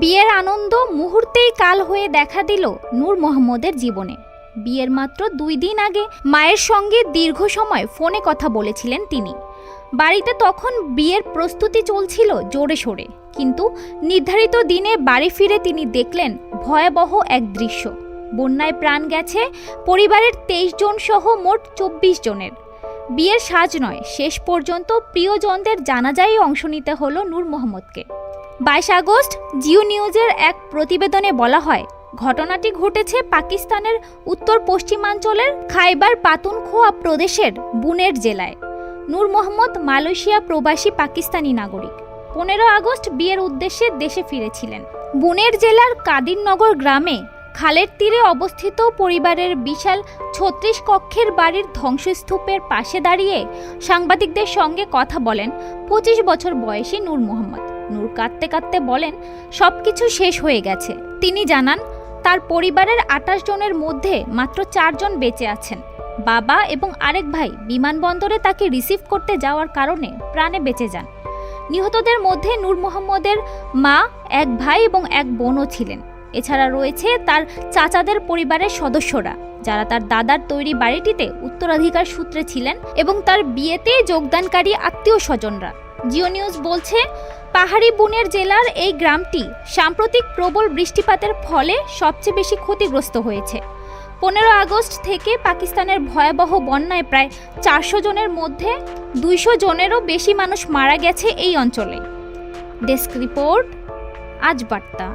বিয়ের আনন্দ মুহূর্তেই কাল হয়ে দেখা দিল নূর মোহাম্মদের জীবনে। বিয়ের মাত্র দুই দিন আগে মায়ের সঙ্গে দীর্ঘ সময় ফোনে কথা বলেছিলেন তিনি। বাড়িতে তখন বিয়ের প্রস্তুতি চলছিল জোরে সোরে, কিন্তু নির্ধারিত দিনে বাড়ি ফিরে তিনি দেখলেন ভয়াবহ এক দৃশ্য। বন্যায় প্রাণ গেছে পরিবারের তেইশ জন সহ মোট চব্বিশ জনের। বিয়ের সাজ নয়, শেষ পর্যন্ত প্রিয়জনদের জানাজাই অংশ নিতে হলো নূর মোহাম্মদকে। বাইশ আগস্ট জিও নিউজের এক প্রতিবেদনে বলা হয়, ঘটনাটি ঘটেছে পাকিস্তানের উত্তর পশ্চিমাঞ্চলের খাইবার পাতুনখোয়া প্রদেশের বুনের জেলায়। নূর মোহাম্মদ মালয়েশিয়া প্রবাসী পাকিস্তানি নাগরিক। পনেরো আগস্ট বিয়ের উদ্দেশ্যে দেশে ফিরেছিলেন। বুনের জেলার কাদিরনগর গ্রামে খালের তীরে অবস্থিত পরিবারের বিশাল ছত্রিশ কক্ষের বাড়ির ধ্বংসস্তূপের পাশে দাঁড়িয়ে সাংবাদিকদের সঙ্গে কথা বলেন পঁচিশ বছর বয়সী নূর মোহাম্মদ। নূর কাঁদতে কাঁদতে বলেন সব কিছু শেষ হয়ে গেছে। তিনি জানান, তার পরিবারের আটাশ জনের মধ্যে মাত্র চারজন বেঁচে আছেন। বাবা এবং আরেক ভাই বিমানবন্দরে তাকে রিসিভ করতে যাওয়ার কারণে প্রাণে বেঁচে যান। নিহতদের মধ্যে নূর মোহাম্মদের মা, এক ভাই এবং এক বোনও ছিলেন। এছাড়া রয়েছে তার চাচাদের পরিবারের সদস্যরা, যারা তার দাদার তৈরি বাড়িটিতে উত্তরাধিকার সূত্রে ছিলেন এবং তার বিয়েতে যোগদানকারী আত্মীয় স্বজনরা। জিও নিউজ বলছে পাহাড়ি বুনের জেলার এই গ্রামটি সাম্প্রতিক প্রবল বৃষ্টিপাতের ফলে সবচেয়ে বেশি ক্ষতিগ্রস্ত হয়েছে। পনেরো আগস্ট থেকে পাকিস্তানের ভয়াবহ বন্যায় প্রায় চারশো জনের মধ্যে দুইশো জনেরও বেশি মানুষ মারা গেছে এই অঞ্চলে। ডেস্ক রিপোর্ট, আজ বার্তা।